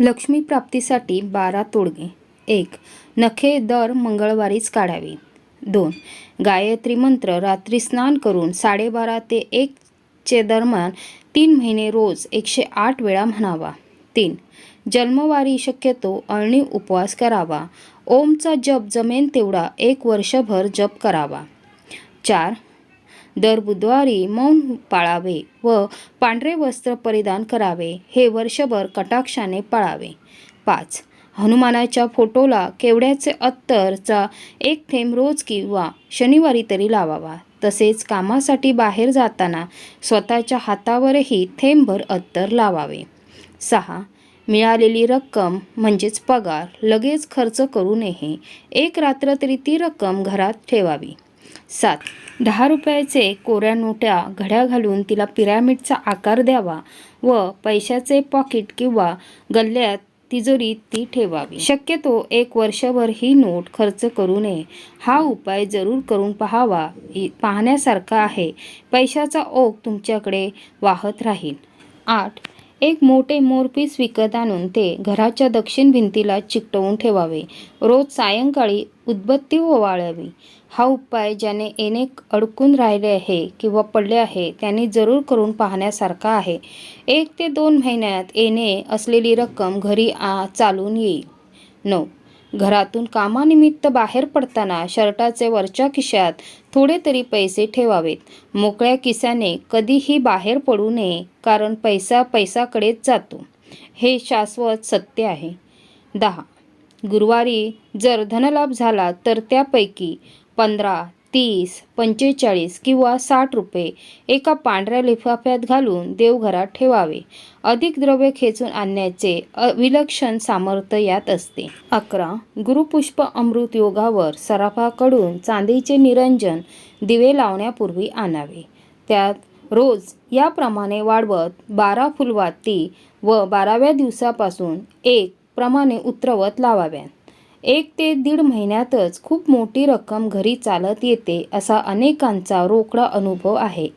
लक्ष्मी प्राप्तीसाठी बारा तोडगे. एक नखे दर मंगळवारीच काढावे. दोन गायत्री मंत्र रात्री स्नान करून साडेबारा ते एकचे दरम्यान तीन महिने रोज एकशे आठ वेळा म्हणावा. तीन जन्मवारी शक्यतो अळणी उपवास करावा. ओमचा जप जमेन तेवढा एक वर्षभर जप करावा. चार दर बुधवारी मौन पाळावे व पांढरे वस्त्र परिधान करावे. हे वर्षभर कटाक्षाने पाळावे. पाच. हनुमानाच्या फोटोला केवड्याचे अत्तरचा एक थेंब रोज किंवा शनिवारी तरी लावावा. तसेच कामासाठी बाहेर जाताना स्वतःच्या हातावरही थेंबभर अत्तर लावावे. सहा. मिळालेली रक्कम म्हणजेच पगार लगेच खर्च करू नये. एक रात्र तरी ती रक्कम घरात ठेवावी. सात. दहा रुपयाचे कोऱ्या नोट्या घड्या घालून तिला पिरॅमिडचा आकार द्यावा व पैशाचे पॉकेट किंवा गल्ल्यात तिजोरीत ती ठेवावी. शक्यतो एक वर्षभर ही नोट खर्च करू नये. हा उपाय जरूर करून पाहावा. पाहण्यासारखा आहे. पैशाचा ओघ तुमच्याकडे वाहत राहील. आठ. एक मोठे मोरपीस विकत आणून ते घराच्या दक्षिण भिंतीला चिकटवून ठेवावे. रोज सायंकाळी उदबत्ती ओवाळावी. हा उपाय ज्याने येणे अडकून राहिले आहे किंवा पडले आहे त्यांनी जरूर करून पाहण्यासारखा आहे. एक ते दोन महिन्यात येणे असलेली रक्कम घरी आ चालून येईल. नऊ. घरातून कामानिमित्त बाहेर पडताना शर्टाचे वरच्या खिशात थोडे तरी पैसे ठेवावेत. मोकळ्या किस्याने कधीही बाहेर पडू नये कारण पैसा पैसाकडेच जातो. हे शाश्वत सत्य आहे. दहा. गुरुवारी जर धनलाभ झाला तर त्यापैकी पंधरा तीस पंचेचाळीस किंवा साठ रुपये एका पांढऱ्या लिफाफ्यात घालून देवघरात ठेवावे. अधिक द्रव्य खेचून आणण्याचे अ- विलक्षण सामर्थ्य यात असते. अकरा गुरुपुष्प अमृत योगावर सराफाकडून चांदीचे निरंजन दिवे लावण्यापूर्वी आणावे. त्यात रोज याप्रमाणे वाढवत बारा फुलवाती व बाराव्या दिवसापासून एक प्रमाणे उतरवत लावाव्यात. एक ते दीड महिन्यातच खूप मोठी रक्कम घरी चालत येते असा अनेकांचा रोकडा अनुभव आहे.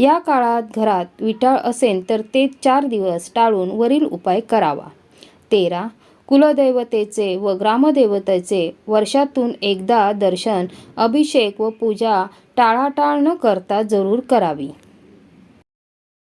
या काळात घरात विटाळ असेल तर ते चार दिवस टाळून वरील उपाय करावा. तेरा. कुलदैवतेचे व ग्रामदेवतेचे वर्षातून एकदा दर्शन अभिषेक व पूजा टाळाटाळ न करता जरूर करावी.